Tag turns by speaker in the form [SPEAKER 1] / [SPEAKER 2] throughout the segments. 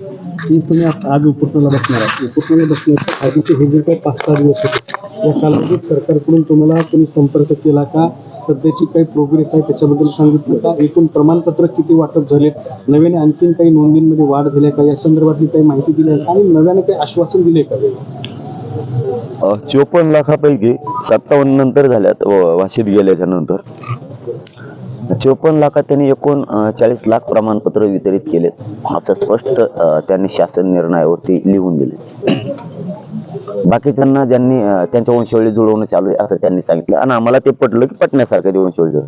[SPEAKER 1] तुम्ही आज- आज बसणार आहात उपोषणाला बसण्याच्या आधीचे हे जे काही पाच सहा दिवस होते. या कालावधीत सरकारकडून तुम्हाला कोणी संपर्क केला का? सध्याची काही प्रोग्रेस आहे त्याच्याबद्दल सांगितलं का? एकूण प्रमाणपत्र किती वाटप झाले नव्याने आणखीन काही नोंदींमध्ये वाढ झाली आहे का? या संदर्भातली काही माहिती दिली आहे आणि नव्याने काही आश्वासन दिले का?
[SPEAKER 2] चोपन्न लाखापैकी सत्तावन्न नंतर झाल्यात. व- वाशीत गेल्याच्यानंतर. चोपन्न लाखात त्यांनी एकूण चाळीस लाख प्रमाणपत्र वितरित केले. असं स्पष्ट त्यांनी शासन निर्णयावरती लिहून दिले. बाकीच्यांना ज्यांनी त्यांच्या वंशवळी जुळवणं चालू आहे असं त्यांनी सांगितलं. आणि आम्हाला ते पटलं की पटण्यासारखं ते वंशवळी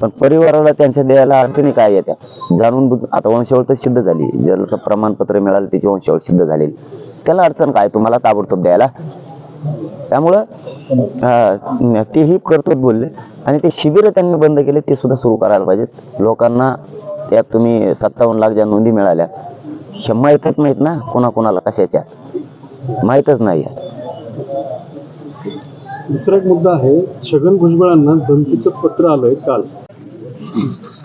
[SPEAKER 2] पण परिवाराला त्यांच्या द्यायला अडचणी काय येत्या? जाणून बुजून आता वंशावळ तर सिद्ध झाली. ज्याचं प्रमाणपत्र मिळालं त्याची वंशावळ सिद्ध झालेली. त्याला अडचण काय? तुम्हाला ताबडतोब द्यायला? त्यामुळं तेही कर्तव्य बोलले. आणि ते शिबिर त्यांनी बंद केले ते सुद्धा सुरू करायला पाहिजेत. लोकांना त्यात तुम्ही सत्तावन्न लाख ज्या नोंदी मिळाल्या हे माहीतच नाहीत ना कोणाकोणाला कशाच्या? माहीतच नाही
[SPEAKER 1] दुसरा एक मुद्दा आहे छगन भुजबळांना धमकीचं पत्र आलंय काल.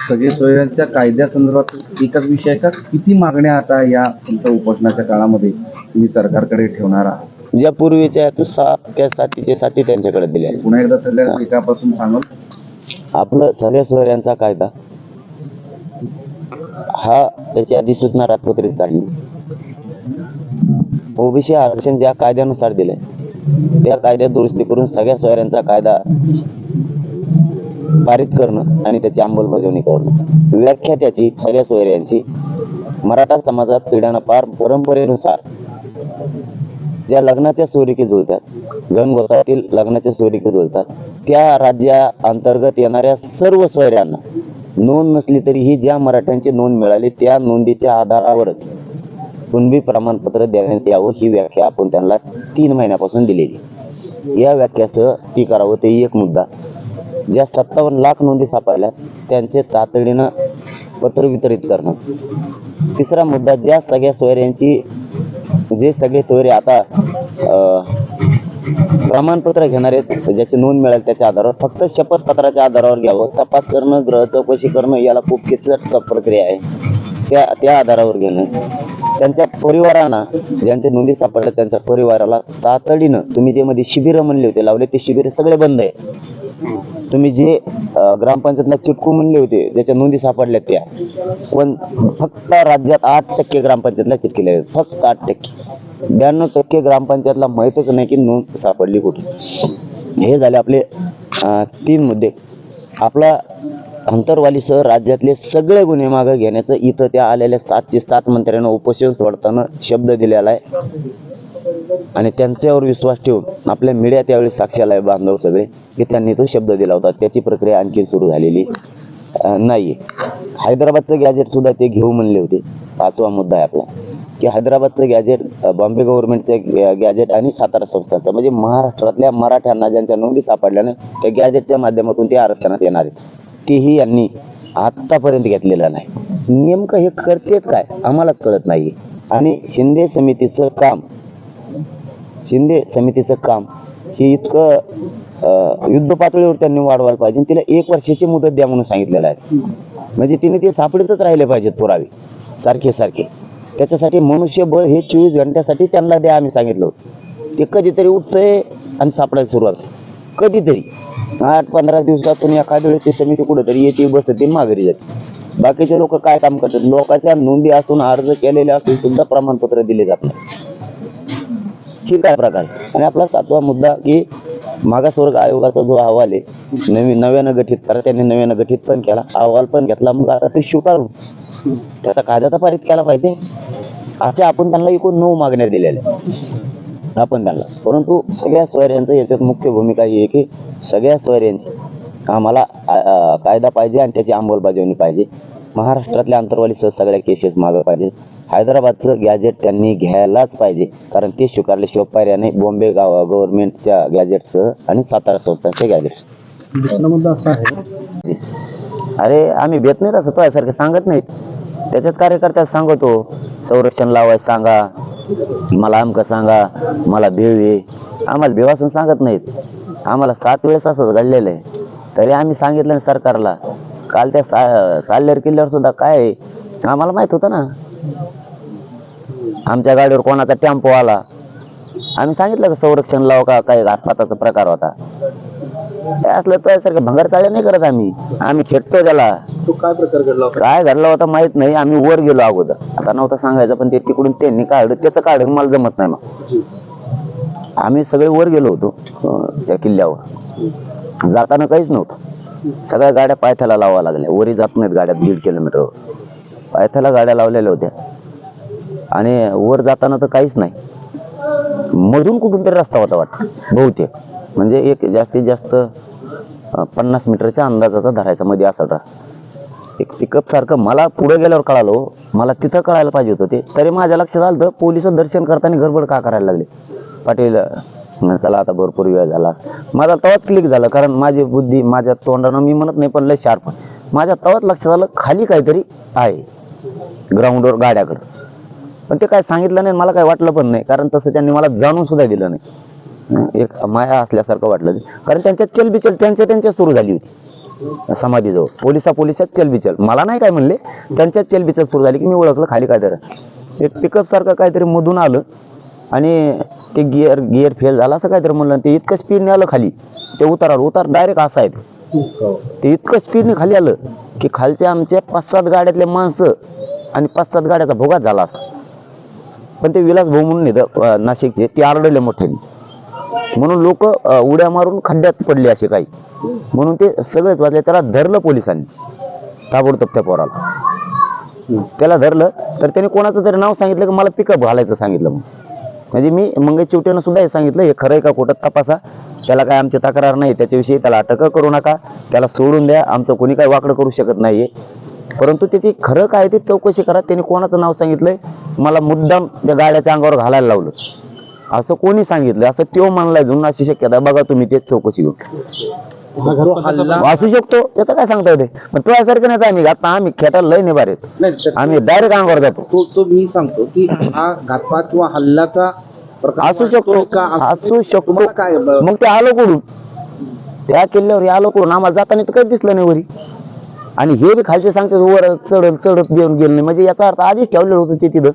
[SPEAKER 3] सगळे सोयऱ्यांच्या कायद्यासंदर्भात एकच विषय आहे का? किती मागण्या आता या तुमच्या उपोषणाच्या काळामध्ये तुम्ही सरकारकडे ठेवणार आहात?
[SPEAKER 2] ज्या पूर्वीच्या आहेत सात त्या सातीचे साती त्यांच्याकडे दिल्या
[SPEAKER 3] पुन्हा एकदा एकापासून
[SPEAKER 2] आपलं सगळ्या सोयऱ्यांचा कायदा. हा त्याची अधिसूचना राजपत्रित काढली. ओबीसी आरक्षण ज्या कायद्यानुसार दिलंय त्या कायद्यात दुरुस्ती करून सगळ्या सोयऱ्यांचा कायदा पारित करणं आणि त्याची अंमलबजावणी करणं. व्याख्या त्याची सगळ्या सोयऱ्यांची. मराठा समाजात पिढ्यानं पार परंपरेनुसार ज्या लग्नाच्या सोयरिकी जुळतात गणगोतातील लग्नाच्या सोयरिकी जुळतात त्या राज्या अंतर्गत येणाऱ्या सर्व सोयऱ्यांना नोंद नसली तरीही ज्या मराठ्यांची नोंद मिळाली त्या नोंदीच्या आधारावरच कुणबी प्रमाणपत्र देण्यात यावं ही व्याख्या आपण त्यांना तीन महिन्यापासून दिलेली. या व्याख्यासह ती करावं ते एक मुद्दा. ज्या सत्तावन्न लाख नोंदी सापडल्या त्यांचे तातडीनं पत्र वितरित करणं. तिसरा मुद्दा ज्या सगळ्या सोयऱ्यांची जे सगळे सोयरे आता प्रमाणपत्र घेणार आहेत ज्याची नोंद मिळेल त्याच्या आधारावर फक्त शपथपत्राच्या आधारावर घ्यावं. तपास करणं ग्रह चौकशी करणं याला खूप किचकट प्रक्रिया आहे. त्या त्या आधारावर घेणं. त्यांच्या परिवारांना ज्यांच्या नोंदी सापडल्या त्यांच्या परिवाराला तातडीनं तुम्ही जे मध्ये शिबिरं म्हणले होते लावले ते शिबिर सगळे बंद आहे. तुम्ही जे ग्रामपंचायतला चिटकू म्हणले होते ज्याच्या नोंदी सापडल्या त्या पण फक्त राज्यात आठ टक्के ग्रामपंचायतला चिटकेले आहेत. फक्त आठ टक्के. ब्याण्णव टक्के ग्रामपंचायतला माहीतच नाही की नोंद सापडली कुठे हे झाले आपले तीन मुद्दे. आपला अंतरवालीसह राज्यातले सगळे गुन्हे मागे घेण्याचं इथं त्या आलेल्या सातशे सात मंत्र्यांना उपोषण सोडताना शब्द दिलेला आहे. आणि त्यांच्यावर विश्वास ठेवून आपल्या मीडिया त्यावेळी साक्षाला बांधव सगळे की त्यांनी तो शब्द दिला होता. त्याची प्रक्रिया आणखी सुरू झालेली नाही हैदराबादचं गॅजेट सुद्धा ते घेऊ म्हणले होते. पाचवा मुद्दा आहे आपला की हैदराबादचं गॅजेट बॉम्बे गव्हर्नमेंटचं गॅजेट आणि सातारा संस्थाचं म्हणजे महाराष्ट्रातल्या मराठ्यांना ज्यांच्या नोंदी सापडल्यानं त्या गॅजेटच्या माध्यमातून ते आरक्षणात येणार आहेत. तेही यांनी आत्तापर्यंत घेतलेलं नाही. नेमकं हे करतेत काय? आम्हालाच कळत नाही आणि शिंदे समितीचं काम शिंदे समितीचं काम. हे इतकं युद्ध पातळीवर त्यांनी वाढवायला पाहिजे तिला एक वर्षाची मुदत द्या म्हणून सांगितलेलं आहे. म्हणजे तिने ते सापडतच राहिले पाहिजेत पुरावे सारखे सारखे. त्याच्यासाठी मनुष्यबळ हे चोवीस घंट्यासाठी त्यांना द्या आम्ही सांगितलं होतं. ते कधीतरी उठतंय आणि सापडायला सुरुवात कधीतरी. आठ पंधरा दिवसातून एखाद्या वेळेस ती समिती कुठेतरी येते बसते माघारी जाते. बाकीचे लोक काय काम करतात? लोकांच्या नोंदी असून अर्ज केलेले असून सुद्धा प्रमाणपत्र दिले जात नाही. ही काय प्रकार आणि आपला सातवा मुद्दा की मागासवर्ग आयोगाचा जो अहवाल आहे नवीन नव्यानं गठीत करा त्यांनी नव्यानं गठीत पण केला अहवाल पण घेतला. मग आता ते स्वीकारू त्याचा कायदा तर पारित केला पाहिजे. असे आपण त्यांना एकूण नऊ मागण्या दिलेल्या आपण त्यांना. परंतु सगळ्या सोयऱ्यांचं याच्यात मुख्य भूमिका ही आहे की सगळ्या सोयऱ्यांची आम्हाला कायदा पाहिजे आणि त्याची अंमलबजावणी पाहिजे. महाराष्ट्रातल्या अंतरवालीसह सगळ्या केसेस मागं पाहिजे. हैदराबादचं गॅजेट त्यांनी घ्यायलाच पाहिजे. कारण ते स्वीकारल्याशिवाय पर्याय बॉम्बे गाव गव्हर्नमेंटच्या गॅजेटसह आणि सातारा संस्थांच्या गॅजेट्स
[SPEAKER 1] दुसरा मुद्दा असा आहे.
[SPEAKER 2] अरे आम्ही भेट नाही तसं तुझ्यासारखं सांगत नाहीत. त्याच्यात कार्यकर्त्याला सांगतो संरक्षण लावायचं सांगा मला अमकं सांगा मला भेव. आहे आम्हाला भेव असून सांगत नाहीत. आम्हाला सात वेळेस असंच घडलेलं आहे. तरी आम्ही सांगितलं ना सरकारला. काल त्या सा साल्लेर किल्ल्यावर सुद्धा काय आहे? आम्हाला माहीत होतं ना. आमच्या गाडीवर कोणाचा टेम्पो आला. आम्ही सांगितलं का संरक्षण लाव का काही घातपाताचा प्रकार होता. असलं तर सारखं भंगार चाळे नाही करत आम्ही. आम्ही खेळतो त्याला.
[SPEAKER 1] तो काय प्रकार घडला होता?
[SPEAKER 2] काय घडला होता माहीत नाही. आम्ही वर गेलो अगोदर. आता नव्हतं सांगायचं पण ते तिकडून त्यांनी काढलं. त्याचं काढून मला जमत नाही मग.
[SPEAKER 1] जी.
[SPEAKER 2] आम्ही सगळे वर गेलो होतो अं, त्या किल्ल्यावर. जाताना काहीच नव्हतं. सगळ्या गाड्या पायथ्याला लावा लागल्या. वरी जात नाहीत गाड्या दीड किलोमीटर पायथ्याला गाड्या लावलेल्या होत्या. आणि वर जाताना तर काहीच नाही. मधून कुठून तरी रस्ता होता वाटतं बहुतेक. म्हणजे एक जास्तीत जास्त पन्नास मीटरच्या अंदाजाचा धरायचा मध्ये असा रस्ता. एक पिकअप सारखं मला पुढे गेल्यावर कळालो हो. मला तिथं कळायला पाहिजे होतं ते. तरी माझ्या लक्षात आलं तर पोलीस दर्शन करताना गडबड का करायला लागले? पाटील चला आता भरपूर वेळ झाला. माझा तवाच क्लिक झालं कारण माझी बुद्धी माझ्या तोंडानं मी म्हणत नाही पण लय शार्प माझ्या तवाच लक्षात आलं खाली काहीतरी आहे. ग्राउंडवर गाड्याकडं. पण ते काय सांगितलं नाही मला काय वाटलं पण नाही. कारण तसं त्यांनी मला जाणून सुद्धा दिलं नाही. एक माया असल्यासारखं वाटलं. कारण त्यांच्यात चलबिचल त्यांच्या त्यांच्या सुरू झाली होती. समाधीजवळ. पोलिसा पोलिसात चलबिचल. मला नाही काय म्हणले त्यांच्यात चलबिचल सुरू झाली की मी ओळखलं खाली काय तर एक पिकअप सारखं काहीतरी मधून आलं आणि ते गिअर गिअर फेल झाला असं काहीतरी म्हणलं. ते इतकं स्पीडने आलं खाली. ते उतारावर उतार डायरेक्ट असा आहे ते. ते इतकं स्पीडने खाली आलं की खालच्या आमच्या पाच सात गाड्यातले माणसं आणि पाच सात गाड्याचा भोगात झाला असा पण ते विलास भाऊ म्हणून येतं नाशिकचे ते आरडले मोठ्याने. म्हणून लोक उड्या मारून खड्ड्यात पडले असे काही. म्हणून ते सगळेच वाचले त्याला धरलं पोलिसांनी ताबडतोब त्या पोराला. त्याला धरलं तर त्याने कोणाचं तरी नाव सांगितलं की मला पिकअप घालायचं सांगितलं मग म्हणजे मी मंगेश चिवटेनं सुद्धा हे सांगितलं हे खरं आहे का खोटं तपासा. त्याला काय आमची तक्रार नाही त्याच्याविषयी त्याला अटक करू नका. त्याला सोडून द्या आमचं कोणी काय वाकडं करू शकत नाहीये. परंतु त्याची खरं काय ते चौकशी करा. त्याने कोणाचं नाव सांगितलंय? मला मुद्दाम त्या गाड्याच्या अंगावर घालायला लावलं. असं कोणी सांगितलं असं त्यो मानलाय जुन अशी शक्यता आहे. बघा तुम्ही तेच चौकशी घेऊन. असू शकतो. याचं काय सांगता येते? पण तो यासारखं नाही आम्ही आता आम्ही खेटाला लय
[SPEAKER 3] नाही तर
[SPEAKER 2] आम्ही डायरेक्ट अंगावर जातो.
[SPEAKER 3] तो तो मी सांगतो की हा घातपात किंवा हल्ल्याचा प्रकार
[SPEAKER 2] असू शकतो? असू शकतो. मग ते आलो कुठून? त्या किल्ल्यावर आलो कुठून? आम्हाला जाताना तर काही दिसलं नाही वरी. आणि हे बी खालचे सांगते वर चढत चढत घेऊन गेलं नाही. म्हणजे याचा अर्थ आधीच ठेवलेलं होतं ते तिथं.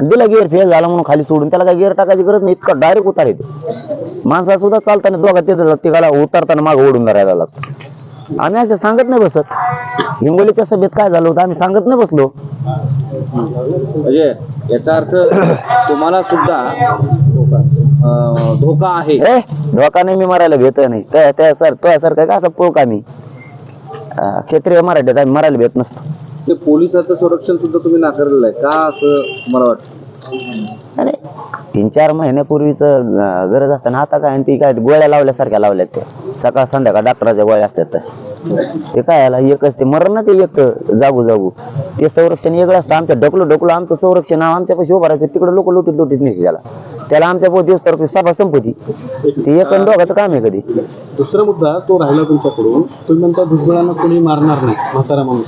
[SPEAKER 2] दिला गिअर फेल झाला म्हणून खाली सोडून त्याला काय गिअर टाकायची गरज नाही इतका डायरेक्ट उतार येतो माणसा सुद्धा चालताना दोघा तिथं तिघाला उतरताना मागं ओढून धरायला लागतो. आम्ही असं सांगत नाही बसत. हिंगोलीच्या सभेत काय झालं होतं आम्ही सांगत नाही बसलो.
[SPEAKER 3] म्हणजे याचा अर्थ तुम्हाला सुद्धा धोका आहे.
[SPEAKER 2] धोका नाही मी मारायला भेट नाही. त्या सर तो सर काय का असं पोक आम्ही? क्षेत्रीय मराठीत आम्ही मारायला भेट नसतो
[SPEAKER 3] ते पोलिसाचं संरक्षण सुद्धा तुम्ही नाकारलेलं आहे का असं तुम्हाला वाटतं.
[SPEAKER 2] तीन चार महिन्यापूर्वीचं गरज असताना आता काय आणि ती काय गोळ्या लावल्यासारख्या लावल्यात त्या. सकाळ संध्याकाळ डॉक्टराच्या गोळ्या असतात तसे ते काय आला एकच ते मरण ना ते एक जागू जागू. ते संरक्षण वेगळं असतं. आमच्या ढकलो ढकलो आमचं संरक्षण आमच्या पैसे उभं तिकडे लोक लुटीत लोटीत नाही त्याला त्याला आमच्या पोत दिवस सभा संपती. ते एक डोघाचं दोघाचं काम आहे कधी.
[SPEAKER 1] दुसरा मुद्दा तो राहिला तुमच्याकडून. तुम्ही म्हणता भुजबळांना कोणी मारणार नाही म्हातारा माणूस.